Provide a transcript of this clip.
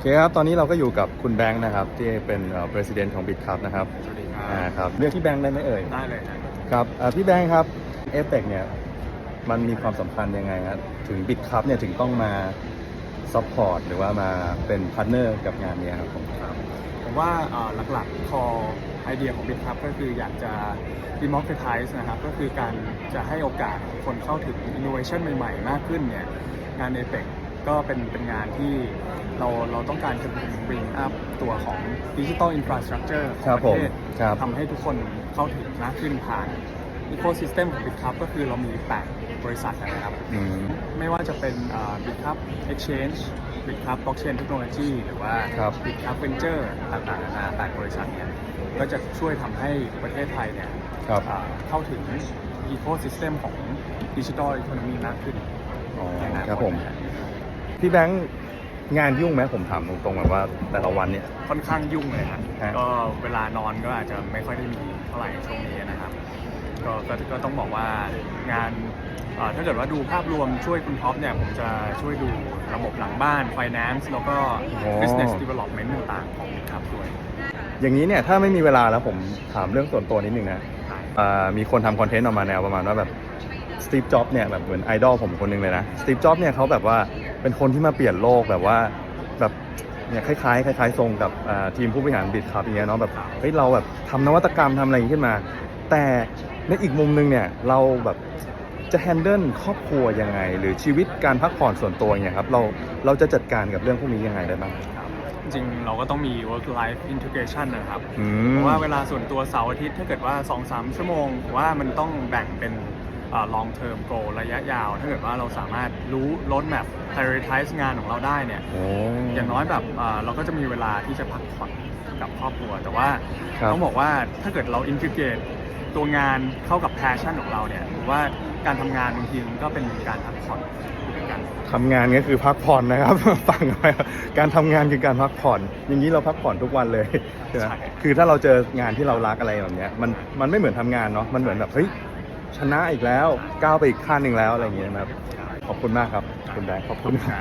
เคครับตอนนี้เราก็อยู่กับคุณแบงค์นะครับที่เป็นเอ่อ president ของ BitCup นะครับสวัสดีครัอ่าบ ครับเรียกพี่แบงค์ได้ไหมเอ่ยได้เลยครับครับอ่าพี่แบงค์ครับเอฟเฟกเนี่ยมันมีความสำคัญยังไงครับถึง BitCup เนี่ยถึงต้องมาซัพพอร์ตหรือว่ามาเป็นพาร์ทเนอร์กับงานเนี้ยครับผมผมว่าเอ่อหลักๆพอไอเดียของ b i t ครับก็คืออยากจะ democratize นะครับ ก็คือการจะให้โอกาสคนเข้าถึง innovation ใหม่ๆ มากขึ้นเนี่ย งานเอเ c ก็เป็นเป็นงานที่เราเราต้องการจะ bring up ตัวของ digital infrastructure ขครัองบประเทศผมครับ ทำให้ทุกคนเข้าถึงมากขึ้นผ่าน ecosystem ของ b i t ครับก็คือเรามีแปดบริษัทนะครับ อืม ไม่ว่าจะเป็นบิตคัพ Exchange บิตคัพ Blockchain Technology หรือว่า ครับบิตคัพ Venture ต่างๆนานาแปดบริษัทเนี่ยก็จะช่วยทำให้ประเทศไทยเนี่ยครับอ่าเข้าถึง Ecosystem ของ Digital Economy มากขึ้นอ๋อในอนาครับคผตมนะ พี่แบงค์งานยุ่งไหมผมถามตรงๆแบบว่าแต่ละวันเนี่ย ค่อนข้างยุ่งเลยครับฮะ ก็เวลานอนก็อาจจะไม่ค่อยได้มีเท่าไหร่ช่วงนี้นะครับก็ก็ก็ต้องบอกว่างานอ่าถ้าเกิดว่าดูภาพรวมช่วยคุณท็อปเนี่ยผมจะช่วยดูระบบหลังบ้าน Finance แล้วก็ Business Development ต่างๆของบิตคัพด้วยอย่างนี้เนี่ยถ้าไม่มีเวลาแล้วผมถามเรื่องส่วนตัวนิดนึงนะอ่ามีคนทำคอนเทนต์ออกมาแนวประมาณว่าแบบสตีฟจ็อบเนี่ยแบบเหมือนไอดอลผมคนหนึ่งเลยนะสตีฟจ็อบเนี่ยเขาแบบว่า เป็นคนที่มาเปลี่ยนโลกแบบว่าแบบเนี่ยคล้ายๆคล้ายๆทรงกับอ่าทีมผู้บริหารบิดครับอย่างเงี้ยเนาะแบบเฮ้ยเราแบบทำนวัตกรรมทำอะไรอย่างงี้ขึ้นมา แต่ในอีกมุมหนึงเนี่ยเราแบบจะแฮนเดิลครอบครัวยังไง หรือชีวิตการพักผ่อนส่วนตัวอย่างเงี้ยครับเราเราจะจัดการกับเรื่องพวกนี้ยังไงได้บ้างครับจริงๆเราก็ต้องมี work life integration นะครับอืเพมราะว่าเวลาส่วนตัวเสาร์อาทิตย์ถ้าเกิดว่า 2-3 ชั่วโมงผมว่ามันต้องแบ่งเป็นอ่า long term goal ระยะยาว ถ้าเกิดว่าเราสามารถรู้ road map prioritize งานของเราได้เนี่ยโอ้อย่างน้อยแบบอ่าเราก็จะมีเวลาที่จะพักผ่อนกับครอบครัว แต่ว่าครับต้องบอกว่าถ้าเกิดเรา integrate ตัวงานเข้ากับ passion ของเราเนี่ยผมว่าการทำงานบางทีมันก็เป็นการพักผ่อนเหมือนกันทำงานก็คือพักผ่อนนะครับฟังไว้การทำงานคือการพักผ่อน อย่างนี้เราพักผ่อนทุกวันเลยใช่ไหมใช่คือถ้าเราเจองานที่เรารักอะไรแบบเนี้ยมันมันไม่เหมือนทำงานเนาะมันเหมือนแบบเฮ้ย ชนะอีกแล้วก้าวไปอีกขั้นหนึ่งแล้วอะไรอย่างเงี้ยนะครับขอบคุณมากครับคุณแบงค์ขอบคุณครับ